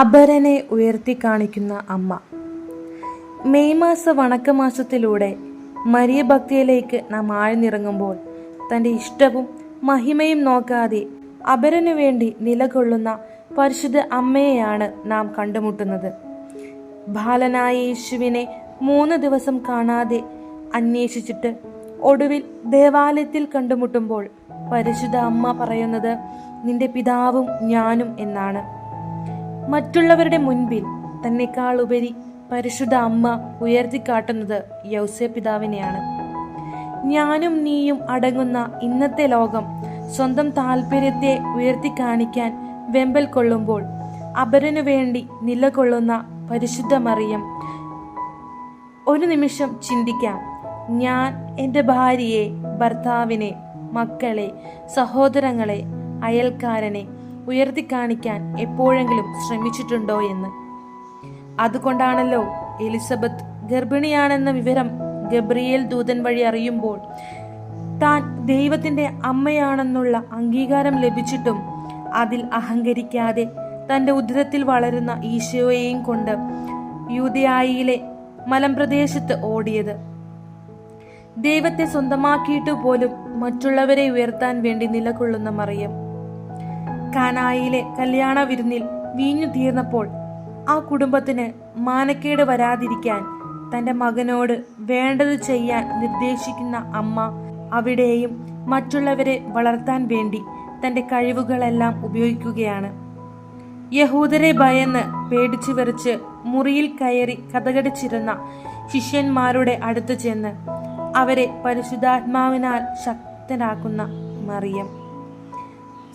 അപരനെ ഉയർത്തി കാണിക്കുന്ന അമ്മ. മെയ് മാസ വണക്കമാസത്തിലൂടെ മരിയ ഭക്തിയിലേക്ക് നാം ആഴ്ന്നിറങ്ങുമ്പോൾ തന്റെ ഇഷ്ടവും മഹിമയും നോക്കാതെ അപരനു വേണ്ടി നിലകൊള്ളുന്ന പരിശുദ്ധ അമ്മയെയാണ് നാം കണ്ടുമുട്ടുന്നത്. ബാലനായ യേശുവിനെ മൂന്ന് ദിവസം കാണാതെ അന്വേഷിച്ചിട്ട് ഒടുവിൽ ദേവാലയത്തിൽ കണ്ടുമുട്ടുമ്പോൾ പരിശുദ്ധ അമ്മ പറയുന്നത് നിന്റെ പിതാവും ഞാനും എന്നാണ്. മറ്റുള്ളവരുടെ മുൻപിൽ തന്നെക്കാൾ ഉപരി പരിശുദ്ധ അമ്മ ഉയർത്തിക്കാട്ടുന്നത് യൗസേ പിതാവിനെയാണ്. ഞാനും നീയും അടങ്ങുന്ന ഇന്നത്തെ ലോകം സ്വന്തം താല്പര്യത്തെ ഉയർത്തി കാണിക്കാൻ വെമ്പൽ കൊള്ളുമ്പോൾ അപരനു വേണ്ടി നിലകൊള്ളുന്ന പരിശുദ്ധ മറിയം. ഒരു നിമിഷം ചിന്തിക്കാം. ഞാൻ എന്റെ ഭാര്യയെ ഭർത്താവിനെ മക്കളെ സഹോദരങ്ങളെ അയൽക്കാരനെ ഉയർത്തി കാണിക്കാൻ എപ്പോഴെങ്കിലും ശ്രമിച്ചിട്ടുണ്ടോ എന്ന്. അതുകൊണ്ടാണല്ലോ എലിസബത്ത് ഗർഭിണിയാണെന്ന വിവരം ഗബ്രിയേൽ ദൂതൻ വഴി അറിയുമ്പോൾ താൻ ദൈവത്തിന്റെ അമ്മയാണെന്നുള്ള അംഗീകാരം ലഭിച്ചിട്ടും അതിൽ അഹങ്കരിക്കാതെ തന്റെ ഉദരത്തിൽ വളരുന്ന ഈശോയെയും കൊണ്ട് യൂതയായിലെ മലമ്പ്രദേശത്ത് ഓടിയത്. ദൈവത്തെ സ്വന്തമാക്കിയിട്ട് പോലും മറ്റുള്ളവരെ ഉയർത്താൻ വേണ്ടി നിലകൊള്ളുന്ന മറിയം. കാനായിലെ കല്യാണ വിരുന്നിൽ വീഞ്ഞു തീർന്നപ്പോൾ ആ കുടുംബത്തിന് മാനക്കേട് വരാതിരിക്കാൻ തന്റെ മകനോട് വേണ്ടത് ചെയ്യാൻ നിർദ്ദേശിക്കുന്ന അമ്മ അവിടെയും മറ്റുള്ളവരെ വളർത്താൻ വേണ്ടി തന്റെ കഴിവുകളെല്ലാം ഉപയോഗിക്കുകയാണ്. യഹൂദരെ ഭയന്ന് പേടിച്ചു വെറിച്ച് മുറിയിൽ കയറി കഥകടിച്ചിരുന്ന ശിഷ്യന്മാരുടെ അടുത്ത് ചെന്ന് അവരെ പരിശുദ്ധാത്മാവിനാൽ ശക്തരാക്കുന്ന മറിയം.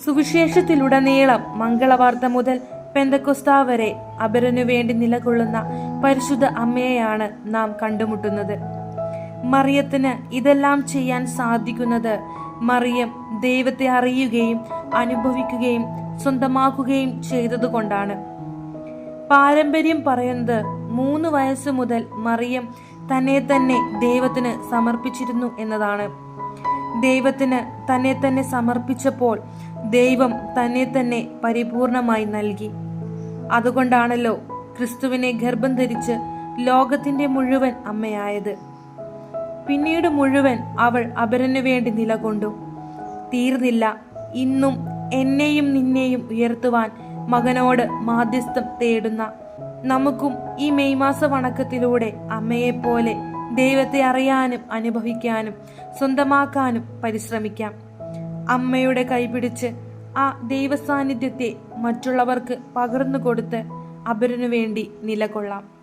സുവിശേഷത്തിലുടനീളം മംഗളവാർത്ത മുതൽ പെന്തക്കൊസ്ത വരെ അപരനു വേണ്ടി നിലകൊള്ളുന്ന പരിശുദ്ധ അമ്മയെയാണ് നാം കണ്ടുമുട്ടുന്നത്. മറിയത്തിന് ഇതെല്ലാം ചെയ്യാൻ സാധിക്കുന്നത് മറിയം ദൈവത്തെ അറിയുകയും അനുഭവിക്കുകയും സ്വന്തമാക്കുകയും ചെയ്തതുകൊണ്ടാണ്. പാരമ്പര്യം പറയുന്നത് മൂന്ന് വയസ്സ് മുതൽ മറിയം തന്നെ തന്നെ ദൈവത്തിന് സമർപ്പിച്ചിരുന്നു എന്നതാണ്. ദൈവത്തിന് തന്നെ തന്നെ സമർപ്പിച്ചപ്പോൾ ദൈവം തന്നെ തന്നെ പരിപൂർണമായി നൽകി. അതുകൊണ്ടാണല്ലോ ക്രിസ്തുവിനെ ഗർഭം ധരിച്ച് ലോകത്തിന്റെ മുഴുവൻ അമ്മയായത്. പിന്നീട് മുഴുവൻ അവൾ അപരനു വേണ്ടി നിലകൊണ്ടു. തീർന്നില്ല ഇന്നും എന്നെയും നിന്നെയും ഉയർത്തുവാൻ മകനോട് മാധ്യസ്ഥം തേടുന്ന നമുക്കും ഈ മെയ് മാസ വണക്കത്തിലൂടെ അമ്മയെപ്പോലെ ദൈവത്തെ അറിയാനും അനുഭവിക്കാനും സ്വന്തമാക്കാനും പരിശ്രമിക്കാം. അമ്മയുടെ കൈപിടിച്ച് ആ ദൈവസാന്നിധ്യത്തെ മറ്റുള്ളവർക്ക് പകർന്നു കൊടുത്ത് അവരനു വേണ്ടി നിലകൊള്ളാം.